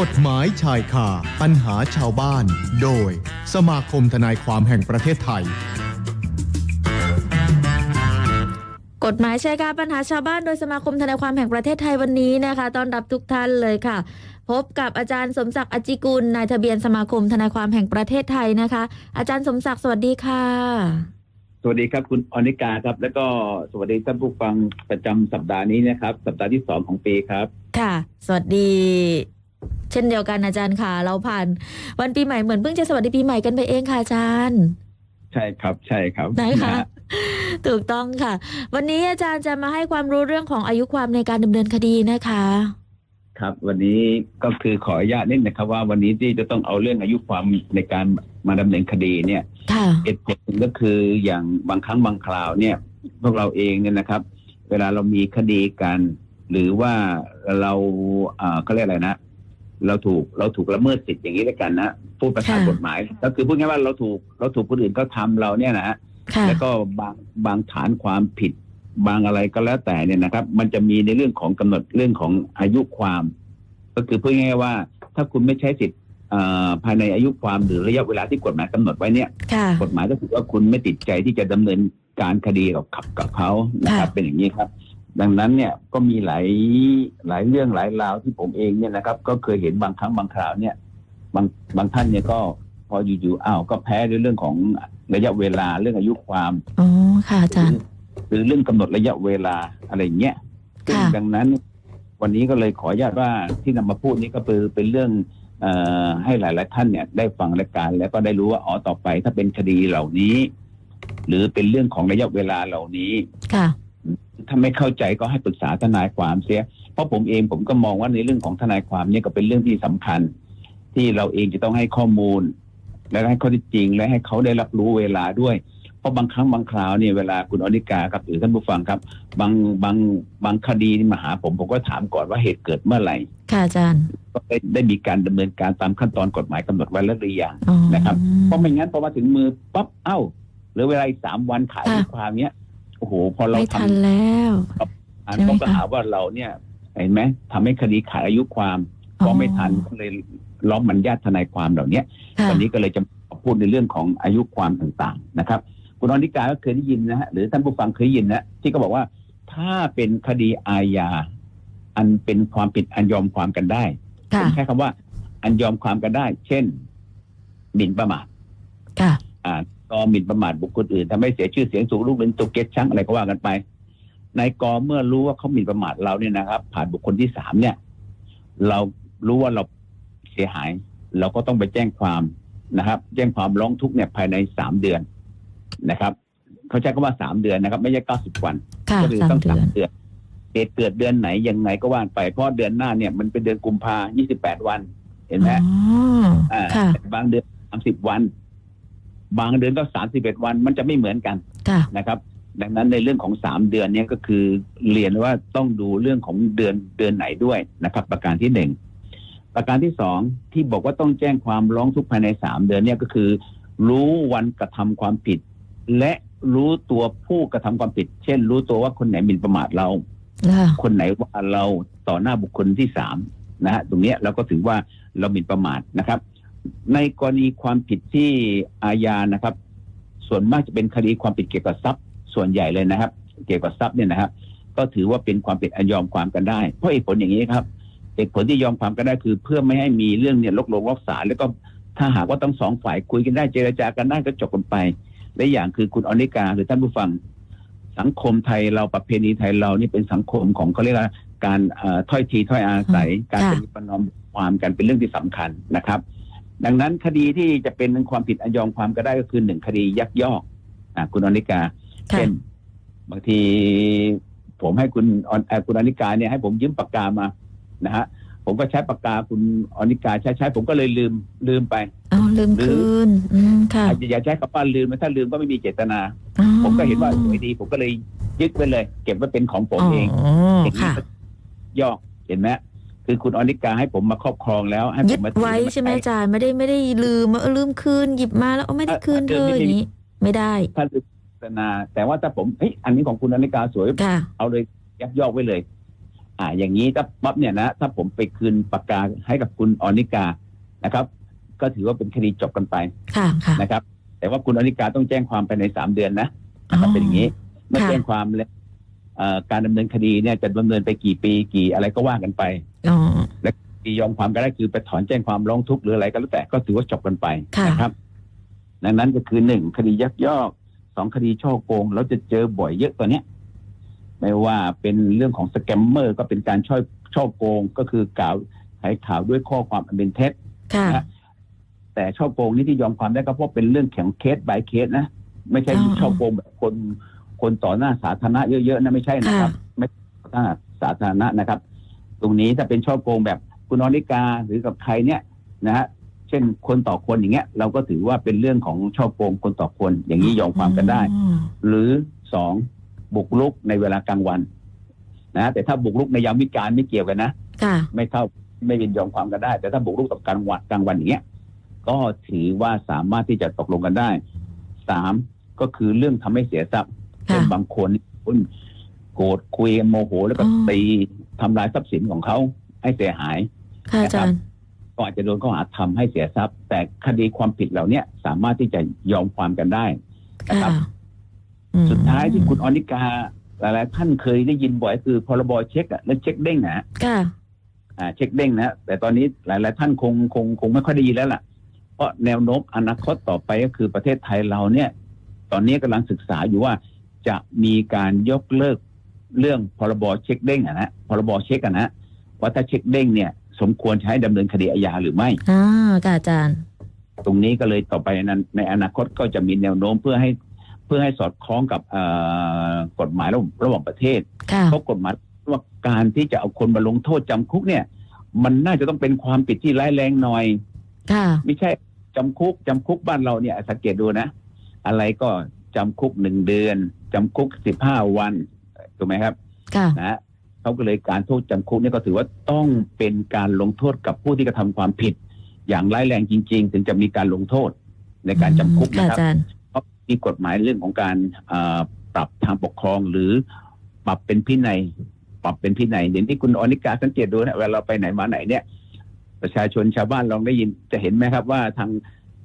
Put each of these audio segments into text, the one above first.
กฎหมายชายคาปัญหาชาวบ้าน โดย สมาคมทนายความแห่งประเทศไทย กฎหมายชายคาปัญหาชาวบ้านโดยสมาคมทนายความแห่งประเทศไทยวันนี้นะคะต้อนรับทุกท่านเลยค่ะ พบกับอาจารย์สมศักดิ์อจจิกุลนายทะเบียนสมาคมทนายความแห่งประเทศไทยนะคะ อาจารย์สมศักดิ์สวัสดีค่ะ สวัสดีครับคุณอนิกาครับ แล้วก็สวัสดีท่านผู้ฟังประจำสัปดาห์นี้นะครับ สัปดาห์ที่สองของปีครับ ค่ะ สวัสดี เช่นเดียวกันอาจารย์ค่ะ เราผ่านวันปีใหม่เหมือนเพิ่งจะสวัสดีปีใหม่กันไปเองค่ะอาจารย์ ใช่ครับใช่ครับนะคะฮถูกต้องค่ะ วันนี้อาจารย์จะมาให้ความรู้เรื่องของอายุความในการดำเนินคดีนะคะ ครับ วันนี้ก็คือขออนุญาตนิดนะครับ ว่าวันนี้ที่จะต้องเอาเรื่องอายุความในการมาดำเนินคดีเนี่ยค่ะเหตุผลหนึ่งก็คืออย่างบางครั้งบางคราวเนี่ย พวกเราเองเนี่ยนะครับ เวลาเรามีคดีกัน หรือว่าเราเอ่อเขาเรียกอะไรนะ เราถูกเราถูกละเมิดสิทธิ์อย่างนี้แล้วกันนะพูดภาษาค่ะกฎหมาย ก็คือพูดง่ายๆว่าเราถูกเราถูกคนอื่นเขาทำเราเนี่ยนะฮะค่ะแล้วก็บางบางฐานความผิด บางอะไรก็แล้วแต่เนี่ยนะครับ มันจะมีในเรื่องของกำหนดเรื่องของอายุความ ก็คือพูดง่ายๆว่า ถ้าคุณไม่ใช้สิทธิ์เอ่อภายในอายุความหรือระยะเวลาที่กฎหมายกำหนดไว้เนี่ยค่ะกฎหมายก็คือว่าคุณไม่ติดใจที่จะดำเนินการคดีกับกับกับเขานะครับค่ะเป็นอย่างนี้ครับ ดังนั้นเนี่ยก็มีหลายหลายเรื่องหลายราวที่ผมเองเนี่ยนะครับ ก็เคยเห็นบางครั้งบางคราวเนี่ย บางบางท่านเนี่ยก็พออยู่ๆอ้าวก็แพ้ในเรื่องของระยะเวลาเรื่องอายุความอ๋อค่ะอาจารย์หรือเรื่องกำหนดระยะเวลาอะไรอย่างเงี้ยซึ่งค่ะดังนั้น วันนี้ก็เลยขออนุญาตว่าที่นำมาพูดนี้ก็คือเป็นเรื่องเอ่อให้หลายๆท่านเนี่ย ได้ฟังรายการแล้วก็ได้รู้ว่าอ๋อต่อไปถ้าเป็นคดีเหล่านี้ หรือเป็นเรื่องของระยะเวลาเหล่านี้ค่ะ ถ้าไม่เข้าใจก็ให้ปรึกษาทนายความเสีย เพราะผมเองผมก็มองว่าในเรื่องของทนายความเนี่ยก็เป็นเรื่องที่สำคัญ ที่เราเองจะต้องให้ข้อมูล และให้ข้อเท็จจริง และให้เขาได้รับรู้เวลาด้วย เพราะบางครั้งบางคราวเนี่ยเวลาคุณอนิกาครับหรือท่านผู้ฟังครับ บางบางบางคดีนี่มาหาผมผมก็ถามก่อนว่าเหตุเกิดเมื่อไหร่ ค่ะอาจารย์ก็ได้ได้มีการดำเนินการตามขั้นตอนกฎหมายกำหนดไว้แล้วหรือยังอ๋อนะครับเพราะไม่งั้นพอมาถึงมือปั๊บเอ้าเหรือเวลาอีกสามวันขายค่ะด้วยความเนี้ยโอ้โหพอเราไม่ทำทันแล้วอันใช่ไหมต้องก็คะ หาว่าเราเนี่ย เห็นไหมทำให้คดีขาดอายุความก็ไม่ทันก็เลยล้อมมันญาติทนายความเหล่าเนี้ย ค่ะวันนี้ก็เลยจะมาพูดในเรื่องของอายุความต่างๆนะครับ คุณอนิกาก็เคยได้ยินนะฮะหรือท่านผู้ฟังเคยได้ยินนะที่ก็บอกว่าถ้าเป็นคดีอาญาอันเป็นความผิดอันยอมความกันได้ผค่ะมใช้คำว่า อันยอมความกันได้ เช่นหมิ่นประมาทค่ะ อ่าก็ หมิ่นประมาทบุคคลอื่นทำให้เสียชื่อเสียงสูงลูกเป็นตุกเก็ตชังอะไรก็ว่ากันไปนายกอเมื่อรู้ว่าเขาหมิ่นประมาทเราเนี่ยนะครับ ผ่านบุคคลที่สามเนี่ย เรารู้ว่าเราเสียหาย เราก็ต้องไปแจ้งความนะครับ แจ้งความร้องทุกข์เนี่ยภายในสามเดือนนะครับเขาใช้คำว่าสามเดือนนะครับ ไม่ใช่เก้าสิบวันค่ะก็คือสามต้องเดืสาอมนเดือนเหตุเกิดเดือนไหนยังไงก็ว่านไปเพราะเดือนหน้าเนี่ยมันเป็นเดือนกุมภายี่สิบแปดวัน เห็นไหมอ๋ออ่าค่ะบางเดือนสามสิบวัน บางเดือนก็สามสิบเอ็ดวันมันจะไม่เหมือนกันค่ะนะครับ ดังนั้นในเรื่องของสามเดือนเนี้ก็คือเรียนว่าต้องดูเรื่องของเดือนเดือนไหนด้วยนะครับ ประการที่หนึ่งประการที่สองที่บอกว่าต้องแจ้งความร้องทุกข์ภายในสามเดือนเนี่ยก็คือ รู้วันกระทำความผิด และรู้ตัวผู้กระทำความผิด เช่น รู้ตัวว่าคนไหนหมิ่นประมาทเราค่ะคนไหนว่าเราต่อหน้าบุคคลที่สามนะฮะตรงเนี้ยเราก็ถือว่าเราหมิ่นประมาทนะครับ ในกรณีความผิดที่อาญานะครับ ส่วนมากจะเป็นคดีความผิดเกี่ยวกับทรัพย์ ส่วนใหญ่เลยนะครับ เกี่ยวกับทรัพย์เนี่ยนะครับ ก็ถือว่าเป็นความผิดอันยอมความกันได้ เพราะเหตุผลอย่างนี้ครับเหตุผลที่ยอมความกันได้คือ เพื่อไม่ให้มีเรื่องเนี่ยลกลงลกศาลแล้วก็ถ้าหากว่าต้องสองฝ่ายคุยกันได้เจรจากันได้ก็จบกันไป และอย่างคือคุณอนิกาหรือท่านผู้ฟัง สังคมไทยเราประเพณีไทยเรานี่เป็นสังคมของเขาเรียกว่าการเอ่อถ้อยทีถ้อยอาศัย การค่ะเป็นประนอมความกันเป็นเรื่องที่สำคัญนะครับ ดังนั้นคดีที่จะเป็นความผิดอันยอมความก็ได้ก็คือหนึ่งคดียักยอกอะคุณอนิกาค่ะเช่นบางทีผมให้คุณออนเอ่อคุณอนิกาเนี่ยให้ผมยืมปากกามานะฮะผมก็ใช้ปากกาคุณอนิกาใช้ใช้ผมก็เลยลืมลืมไปเอาลืมคืนอืมค่ะอาจจะอย่าใช้คำว่าลืมนะถ้าลืมก็ไม่มีเจตนาอ๋อผมก็เห็นว่าสวยดี ผมก็เลยยึดไว้เลย เก็บไว้เป็นของผมเองอ๋ออย่างนี้ค่ะก็ยอกเห็นไหม คือคุณอนิกาให้ผมมาครอบครองแล้วให้ผยึดมมาถือไว้ใช่ไหมอาจารย์ไม่ได้ไม่ได้ลืมว่าเออลืมคืนหยิบมาแล้วเอาไม่ได้คืนเธออย่างนี้ไม่ได้ ถ้าลืมเจตนาแต่ว่าถ้าผมเฮ้ยอันนี้ของคุณอนิกาสวย ค่ะ เอาเลยยักยอกไว้เลย อ่า อย่างนี้ถ้าปั๊บเนี่ยนะ ถ้าผมไปคืนปากกาให้กับคุณออนิกานะครับ ก็ถือว่าเป็นคดีจบกันไปค่ะค่ะนะครับ แต่ว่าคุณออนิกาต้องแจ้งความภายในสามเดือนนะนะครับเป็นอย่างนี้ เมื่อค่ะแจ้งความแล้วเอ่อ การดำเนินคดีเนี่ยจะดำเนินไปกี่ปีกี่อะไรก็ว่ากันไปอ๋อที่ยอมความก็ได้คือไปถอนแจ้งความร้องทุกข์หรืออะไรก็แล้วแต่ก็ถือว่าจบกันไปค่ะนะครับ ดังนั้นก็คือหนึ่งคดียักยอกสองคดีช่อโกงเราจะเจอบ่อยเยอะตัวเนี้ยไม่ว่าเป็นเรื่องของสแกมเมอร์ก็เป็นการช่อช่อโกงก็คือกล่าวให้ข่าวด้วยข้อความอันเป็นเท็จค่ะนะแต่ช่อโกงนี่ที่ยอมความได้ก็เพราะเป็นเรื่องแข็งเคส by เคสนะ ไม่ใช่อ๋อช่อโกงแบบคน คนต่อหน้าสาธารณะเยอะๆนะไม่ใช่นะครับค่ะไม่ต่อหน้าสาธารณะนะครับ ตรงนี้ถ้าเป็นช่อโกงแบบคุณอนิกาหรือกับใครเนี่ยนะฮะเช่นคนต่อคนอย่างเงี้ย เราก็ถือว่าเป็นเรื่องของช่อโกงคนต่อคนอย่างนี้ยอมความกันได้อ๋อหรือสองบุกรุกในเวลากลางวัน นะแต่ถ้าบุกรุกในยามวิกาลไม่เกี่ยวกันนะค่ะไม่เข้าไม่ยินยอมความกันได้ แต่ถ้าบุกรุกตอนกลางวันกลางวันอย่างเงี้ยก็ถือว่าสามารถที่จะตกลงกันได้สามก็คือเรื่องทำให้เสียทรัพย์ค่ะ เช่นบางคนคุณโกรธคุยกันโมโหแล้วก็อ๋อตีทำลายทรัพย์สินของเขาให้เสียหายค่ะอาจารย์ก็อาจจะโดนข้อหาทำให้เสียทรัพย์ แต่คดีความผิดเหล่าเนี้ยสามารถที่จะยอมความกันได้นะครัค่ะบอืมสุดท้ายที่คุณอนิกาหลายๆท่านเคยได้ยินบ่อยคือพรบเช็คอะและเช็คเด้งนะค่ะอ่าเช็คเด้งนะแต่ตอนนี้หลาย ๆ ท่านคงคงคงไม่ค่อยได้ยินแล้วล่ะ เพราะแนวโน้มอนาคตต่อไปก็คือประเทศไทยเราเนี่ย ตอนนี้กำลังศึกษาอยู่ว่า จะมีการยกเลิกเรื่องพรบเช็คเด้งอะนะพรบเช็คอะนะว่าถ้าเช็คเด้งเนี่ย สมควรใช้ดำเนินคดีอาญาหรือไม่อ่าค่ะอาจารย์ ตรงนี้ก็เลยต่อไปนั้นในอนาคตก็จะมีแนวโน้มเพื่อให้เพื่อให้สอดคล้องกับเอ่อกฎหมายระหว่างระหว่างประเทศค่ะเพราะกฎหมายว่าการที่จะเอาคนมาลงโทษจำคุกเนี่ย มันน่าจะต้องเป็นความผิดที่ร้ายแรงหน่อยค่ะไม่ใช่จำคุกจำคุกบ้านเราเนี่ยสังเกตดูนะ อะไรก็ จำคุกหนึ่งเดือนจำคุกสิบห้าวันถูกไหมครับค่ะนะฮะเขาก็เลยการโทษจำคุกเนี่ยก็ถือว่าต้องเป็นการลงโทษกับผู้ที่กระทำความผิด อย่างร้ายแรงจริง ๆ ถึงจะมีการลงโทษในการจำคุกค่ะนะครับอาจารย์เพราะมีกฎหมายเรื่องของการเอ่อปรับทางปกครองหรือปรับเป็นพินัยปรับเป็นพินัยอย่างที่คุณอนิกาสังเกตดูนะเวลาเราไปไหนมาไหนเนี่ย ประชาชนชาวบ้านลองได้ยินจะเห็นไหมครับว่าทาง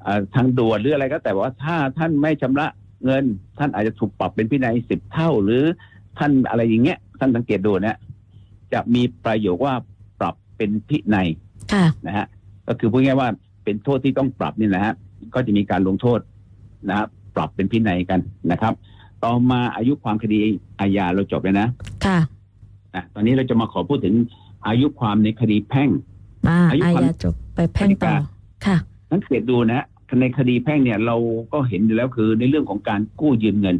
เอ่อทางด่วนหรืออะไรก็แต่ว่าถ้าท่านไม่ชำระ เงิน ท่านอาจจะถูกปรับเป็นพินัยสิบเท่า หรือท่านอะไรอย่างเงี้ย ท่านสังเกตดูนะจะมีประโยคว่าปรับเป็นพินัยค่ะนะฮะก็คือพูดง่ายๆว่าเป็นโทษที่ต้องปรับนี่นะฮะก็จะมีการลงโทษนะครับปรับเป็นพินัยกันนะครับ ต่อมาอายุความคดีอาญาเราจบเลยนะค่ะนะตอนนี้เราจะมาขอพูดถึงอายุความในคดีแพ่งมาอายุอาความญาจบไปแพ่งต่อค่ะสังเกตดูนะฮะ ในคดีแพ่งเนี่ยเราก็เห็นอยู่แล้วคือในเรื่องของการกู้ยืมเงิน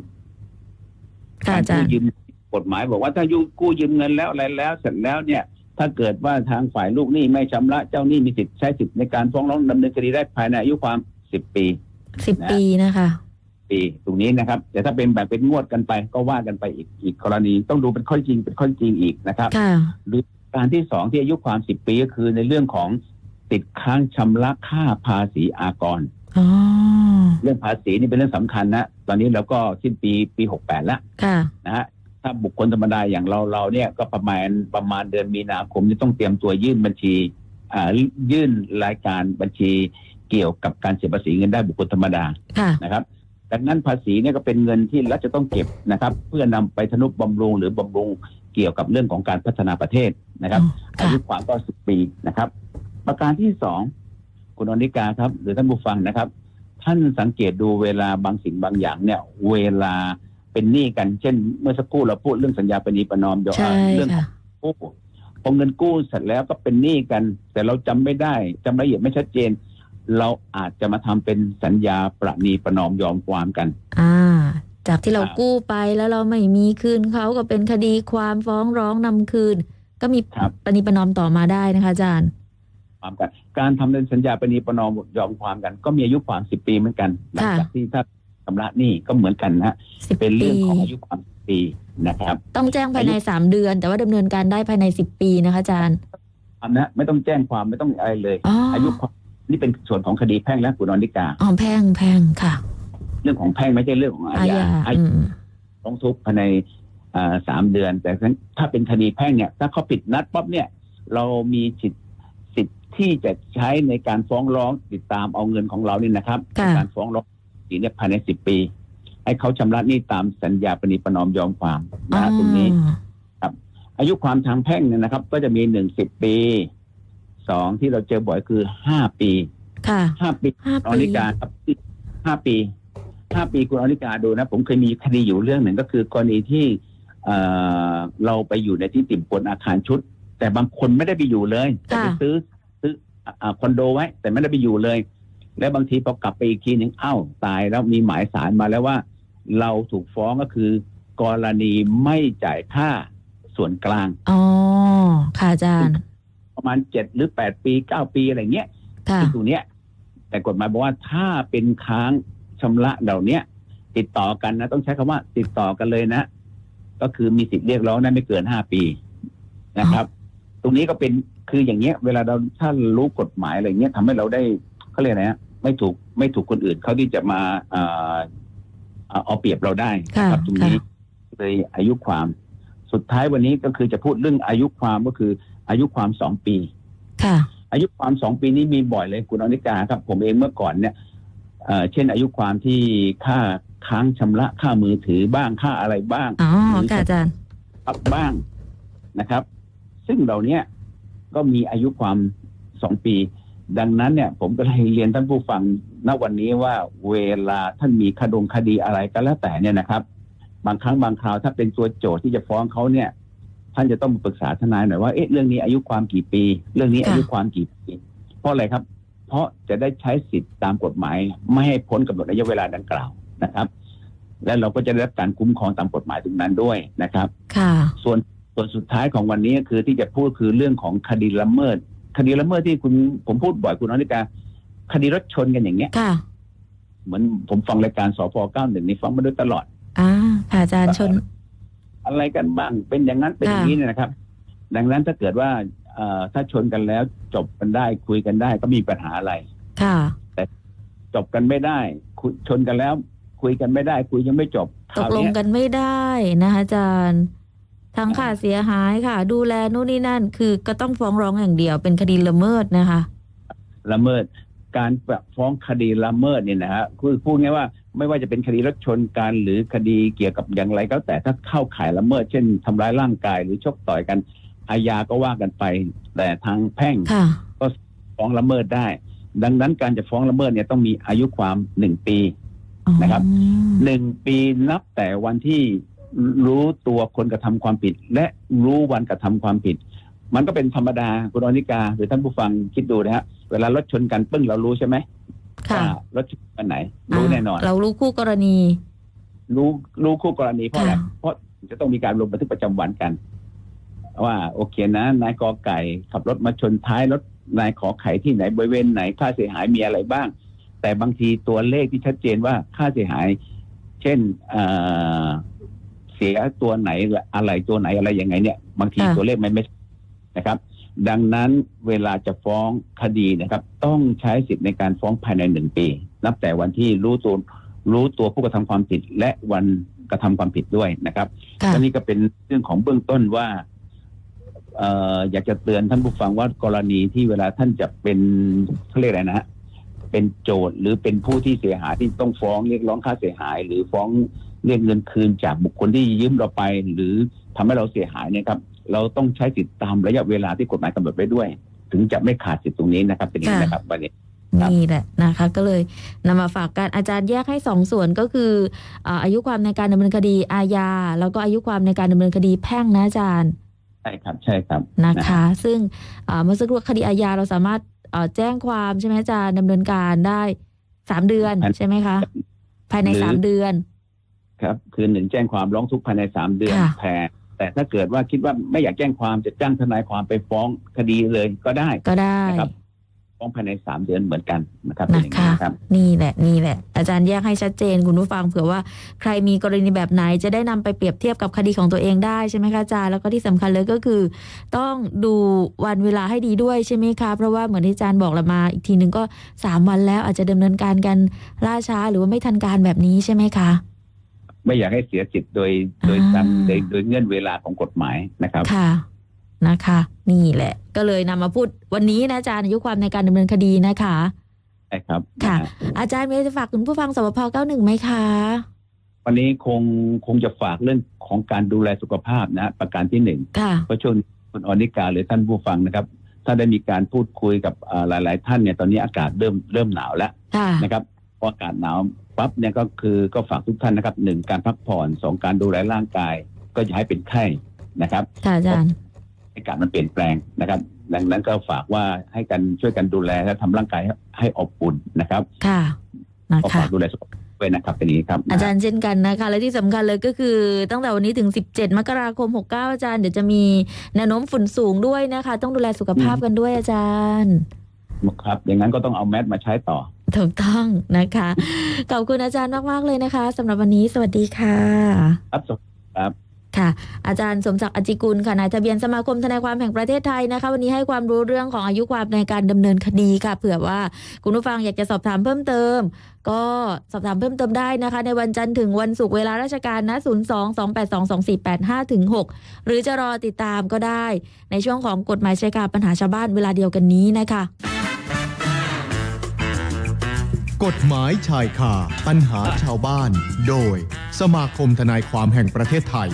ค่ะการอาจารกู้ย์ยืมกฎหมายบอกว่าถ้ายุกู้ยืมเงินแล้วอะไรแล้วเสร็จแล้วเนี่ย ถ้าเกิดว่าทางฝ่ายลูกหนี้ไม่ชำระเจ้าหนี้มีสิทธิ์ใช้สิทธิ์ในการฟ้องร้องดำเนินคดีได้ภายในอายุความสิบปีสิบนะปีนะคะ ปีตรงนี้นะครับ แต่ถ้าเป็นแบบเป็นงวดกันไป ก็ว่ากันไปอีกอีกกรณีต้องดูเป็นข้อจริงเป็นข้อจริงอีกนะครับค่ะการที่สองที่อายุความสิบปีก็คือในเรื่องของติดค้างชำระค่าภาษีอากรอ๋อ เรื่องภาษีนี่เป็นเรื่องสำคัญนะ ตอนนี้เราก็สิ้นปีปีหกแปดแล้วค่ะนะฮะถ้าบุคคลธรรมดาอย่างเราเราเนี่ยก็ประมาณประมาณเดือนมีนาคมจะต้องเตรียมตัวยื่นบัญชีอ่ายื่นรายการบัญชีเกี่ยวกับการเสียภาษีเงินได้บุคคลธรรมดาค่ะนะครับดังนั้นภาษีเนี่ยก็เป็นเงินที่รัฐจะต้องเก็บนะครับ เพื่อนำไปทนุบำรุงหรือบำรุงเกี่ยวกับเรื่องของการพัฒนาประเทศนะครับอาค่ะยุความก็สิบปีนะครับ ประการที่สอง คุณอนิกาครับหรือท่านผู้ฟังนะครับ ท่านสังเกตดูเวลาบางสิ่งบางอย่างเนี่ย เวลาเป็นหนี้กันเช่น เมื่อสักครู่เราพูดเรื่องสัญญาปณีประนอมเดี๋ยวใช่เรื่องค่ะกู้พอเงินกู้เสร็จแล้วก็เป็นหนี้กัน แต่เราจำไม่ได้จำรายละเอียดไม่ชัดเจน เราอาจจะมาทำเป็นสัญญาประนีประนอมยอมความกัน อ่า จากที่เราอ่ากู้ไปแล้วเราไม่มีคืนเขาก็เป็นคดีความฟ้องร้องนำคืน ก็มีครับปณิประนอมต่อมาได้นะคะอาจารย์ ความกัน การทำเป็นสัญญาประนีประนอมยอมความกัน ก็มีอายุความสิบปีเหมือนกันหลังจากที่ถ้าชำระหนี้ก็เหมือนกันนะฮะสิบเป็นเรื่ปีองของอายุความ10ปีนะครับ ต้องแจ้งภายในสามเดือน แต่ว่าดำเนินการได้ภายในสิบปีนะคะอาจารย์อันนะไม่ต้องแจ้งความไม่ต้องอะไรเลยอ๋ออายุความนี่เป็นส่วนของคดีแพ่งและกุณอนิกาอ๋อแพ่งแพ่งค่ะ เรื่องของแพ่งไม่ใช่เรื่องของอาอาญาญาอาอืญามร้องทุกข์ภายในอ่าสามเดือน แต่ถ้าเป็นคดีแพ่งเนี่ย ถ้าเขาผิดนัดป๊อบเนี่ย เรามีสิทธิ์สิ ทธิ์ที่จะใช้ในการฟ้องร้องติดตามเอาเงินของเรานี่นะครับค่ะในการฟ้องร้องสีเนี่ยภายในสิบปี ให้เขาชำระหนี้ตามสัญญาปณิประนอมยอมความนะฮะตรงนี้อ๋ออายุความทางแพ่งเนี่ยนะครับ ก็จะมีหนึ่งสิบปีสองที่เราเจอบ่อยคือห้าปีค่ะ ห้าปีห้าอปี นิกาครับห้าปีห้าปีคุณอนิกาดูนะ ผมเคยมีคดีอยู่เรื่องหนึ่งก็คือกรณีที่เอ่อเราไปอยู่ในที่ติ่มปนอาคารชุด แต่บางคนไม่ได้ไปอยู่เลย แต่ไปซื้อซื้ออ่า คอนโดไว้ แต่ไม่ได้ไปอยู่เลย แล้วบางทีพอกลับไปอีกทีหนึ่งอ้าวตายแล้วมีหมายสารมาแล้วว่า เราถูกฟ้องก็คือ กรณีไม่จ่ายค่าส่วนกลางอ๋อค่ะอาจารย์ ประมาณเจ็ดหรือแปดปีเก้าปีอะไรเงี้ยค่ะซึ่งตรงเนี้ย แต่กฎหมายบอกว่าถ้าเป็นค้างชำระเหล่าเนี้ยติดต่อกันนะ ต้องใช้คำว่า ติดต่อกันเลยนะ ก็คือมีสิทธิ์เรียกร้องได้ไม่เกินห้าปีนะครับ ตรงนี้ก็เป็น คืออย่างเงี้ยเวลาเราถ้ารู้กฎหมายอะไรเงี้ยทำให้เราได้เขาเรียกอะไรนะไม่ถูกไม่ถูกคนอื่นเขาที่จะมาเอ่อเอาเอาเปรียบเราได้นะครับตรงนี้เลยอายุความสุดท้ายวันนี้ก็คือจะพูดเรื่องอายุความก็คืออายุความสองปี ค่ะ อายุความสองปีนี้มีบ่อยเลยคุณอนิกาครับ ผมเองเมื่อก่อนเนี่ยเอ่อเช่น อายุความที่ค่าค้างชำระค่ามือถือบ้างค่าอะไรบ้างอ๋อค่ะอาจารย์ครับบ้างนะครับ ซึ่งเหล่าเนี้ย ก็มีอายุความสองปี ดังนั้นเนี่ยผมก็เลยเรียนท่านผู้ฟังณวันนี้ว่าเวลาท่านมีคดงคดีอะไรก็แล้วแต่เนี่ยนะครับ บางครั้งบางคราวถ้าเป็นตัวโจทย์ที่จะฟ้องเขาเนี่ย ท่านจะต้องมาปรึกษาทนายหน่อยว่าเอ๊ะเรื่องนี้อายุความกี่ปี เรื่องนี้ค่ะอายุความกี่ปีเพราะอะไรครับ เพราะจะได้ใช้สิทธิ์ตามกฎหมาย ไม่ให้พ้นกำหนดระยะเวลาดังกล่าวนะครับ และเราก็จะได้รับการคุ้มครองตามกฎหมายตรงนั้นด้วยนะครับ ค่ะ ส่วน ส่วนสุดท้ายของวันนี้คือที่จะพูดคือเรื่องของคดีละเมิด คดีละเมิดที่คุณผมพูดบ่อยคุณอนิกาคดีรถชนกันอย่างเงี้ยค่ะ เหมือนผมฟังรายการสพ91นี่ฟังมาโดยตลอดอ่าค่ะอาจารย์ชน อะไรกันบ้างเป็นอย่างนั้นเป็นอย่างนี้เนี่ยนะครับ ดังนั้นถ้าเกิดว่าเอ่อถ้าชนกันแล้วจบกันได้คุยกันได้ก็มีปัญหาอะไร ค่ะจบกันไม่ได้คุยชนกันแล้ว คุยกันไม่ได้ คุยยังไม่จบคตรากวลงเนี้ยกันไม่ได้นะคะอาจารย์ ทั้งค่าเสียหายค่ะ ดูแลนู่นนี่นั่น คือก็ต้องฟ้องร้องอย่างเดียวเป็นคดีละเมิดนะคะ ละเมิดการฟ้องคดีละเมิดเนี่ยนะฮะคือพูดง่ายว่าไม่ว่าจะเป็นคดีรถชนกันหรือคดีเกี่ยวกับอย่างไรก็แต่ถ้าเข้าข่ายละเมิด เช่นทำร้ายร่างกายหรือชกต่อยกันอาญาก็ว่ากันไป แต่ทางแพ่งค่ะฟ้องละเมิดได้ ดังนั้นการจะฟ้องละเมิดเนี่ยต้องมีอายุความหนึ่งปีนะครับอืมหนึ่งปีนับแต่วันที่ รู้ตัวคนกระทำความผิด และรู้วันกระทำความผิด มันก็เป็นธรรมดาคุณอนิกาหรือท่านผู้ฟังคิดดูนะฮะเวลารถชนกันปึ้งเรารู้ใช่ไหมค่ะว่ารถชนกันไหน รู้แน่นอน เรารู้คู่กรณี รู้รู้คู่กรณีเพราะอะไรค่ะเพราะจะต้องมีการลงบันทึกประจำวันกัน ว่า โอเคนะนายกอไก่ ขับรถมาชนท้ายรถนายขอไข่ที่ไหนบริเวณไหนค่าเสียหายมีอะไรบ้าง แต่บางทีตัวเลขที่ชัดเจนว่าค่าเสียหาย เช่น เอ่อเสียตัวไหนอะไรตัวไหนอะไรยังไงเนี่ยบางทีค่ะตัวเลขมันไม่นะครับ ดังนั้นเวลาจะฟ้องคดีนะครับ ต้องใช้สิทธิ์ในการฟ้องภายในหนึ่งปี นับแต่วันที่รู้ตัวรู้ตัวผู้กระทำความผิดและวันกระทำความผิดด้วยนะครับค่ะและนี่ก็เป็นเรื่องของเบื้องต้นว่าเอ่ออยากจะเตือนท่านผู้ฟังว่ากรณีที่เวลาท่านจะเป็นเขาเรียกอะไรนะฮะเป็นโจทย์หรือเป็นผู้ที่เสียหายที่ต้องฟ้องเรียกร้องค่าเสียหาย หรือฟ้อง เรียกเงินคืนจากบุคคลที่ยืมเราไป หรือทำให้เราเสียหายเนี่ยครับ เราต้องใช้สิทธิตามระยะเวลาที่กฎหมายกำหนดไว้ด้วย ถึงจะไม่ขาดสิทธิตรงนี้นะครับเป็นอย่างนี้นะครับวันนี้ครับนี่แหละนะคะ ก็เลยนำมาฝากกันอาจารย์แยกให้สองส่วนก็คืออ่าอายุความในการดำเนินคดีอาญาแล้วก็อายุความในการดำเนินคดีแพ่งนะอาจารย์ใช่ครับใช่ครับนะคะ ซึ่งอ่าเมื่อสักครู่คดีอาญาเราสามารถเอ่อแจ้งความใช่ไหมอาจารย์ดำเนินการได้สามเดือนภายใช่ไหมคะ ภายในหรือสามเดือน ครับคือหนึ่งแจ้งความร้องทุกข์ภายในสามเดือนค่ะ แพ้แต่ถ้าเกิดว่าคิดว่าไม่อยากแจ้งความจะจ้างทนายความไปฟ้องคดีเลยก็ได้ก็ได้ นะครับฟ้องภายในสามเดือนเหมือนกันนะครับเป็นนะอย่างคะนี้นะครับ นี่แหละนี่แหละ อาจารย์แยกให้ชัดเจนคุณผู้ฟังเผื่อว่าใครมีกรณีแบบไหนจะได้นำไปเปรียบเทียบกับคดีของตัวเองได้ใช่ไหมคะอาจารย์แล้วก็ที่สำคัญเลยก็คือ ต้องดูวันเวลาให้ดีด้วยใช่ไหมคะ เพราะว่าเหมือนที่อาจารย์บอกเรามาอีกทีหนึ่งก็สามวันแล้วอาจจะดำเนินการกันล่าช้าหรือว่าไม่ทันการแบบนี้ใช่ไหมคะ ไม่อยากให้เสียสิทธิ์โดยโดยอ่าตามโดยโดยเงื่อนเวลาของกฎหมายนะครับค่ะนะคะ นี่แหละ ก็เลยนำมาพูดวันนี้นะอาจารย์อายุความในการดำเนินคดีนะคะใช่ครับค่ะนฮอาจารย์มีอะไรจะฝากคุณผู้ฟังสวพ91ไหมคะวันนี้คงคงจะฝากเรื่องของการดูแลสุขภาพนะฮะประการที่หนึ่งค่ะเพราะช่วงนี้คุณอนิกาหรือท่านผู้ฟังนะครับ ถ้าได้มีการพูดคุยกับอ่าหลาย ๆ ท่านเนี่ยตอนนี้อากาศเริ่มเริ่มหนาวแล้วค่ะนะครับพออากาศหนาว ปั๊บเนี่ยก็คือก็ฝากทุกท่านนะครับหนึ่งการพักผ่อนสองการดูแลร่างกาย ก็อย่าให้เป็นไข้นะครับค่ะอาจารย์อากาศมันเปลี่ยนแปลงนะครับ ดังนั้นก็ฝากว่าให้กันช่วยกันดูแลและทำร่างกายให้ให้อบอุ่นนะครับ ค่ะนะก็คะฝากดูแลสุขภาพด้วยนะครับเป็นอย่างนี้ครับอาจารย์เช่นกันนะคะ และที่สำคัญเลยก็คือ ตั้งแต่วันนี้ถึง 17 มกราคม 69 อาจารย์เดี๋ยวจะมีแนวโน้มฝุ่นสูงด้วยนะคะ ต้องดูแลสุขภาพกันด้วยอาจารย์ ครับอย่างนั้นก็ต้องเอาแมสมาใช้ต่อ ถูกต้องนะคะ ขอบคุณอาจารย์มาก ๆ เลยนะคะสำหรับวันนี้สวัสดีค่ะ ครับสวัสดีครับค่ะ อาจารย์สมศักดิ์อจจิกุลค่ะนายทะเบียนสมาคมทนายความแห่งประเทศไทยนะคะ วันนี้ให้ความรู้เรื่องของอายุความในการดำเนินคดีค่ะเผื่อว่าคุณผู้ฟังอยากจะสอบถามเพิ่มเติม ก็สอบถามเพิ่มเติมได้นะคะ ในวันจันทร์ถึงวันศุกร์เวลาราชการนะ 0 2 2 8 2 2 4 8 5ถึง6หรือจะรอติดตามก็ได้ ในช่วงของกฎหมายชายกาปัญหาชาวบ้านเวลาเดียวกันนี้นะคะ กฎหมายชายคาปัญหาชาวบ้าน โดย สมาคมทนายความแห่งประเทศไทย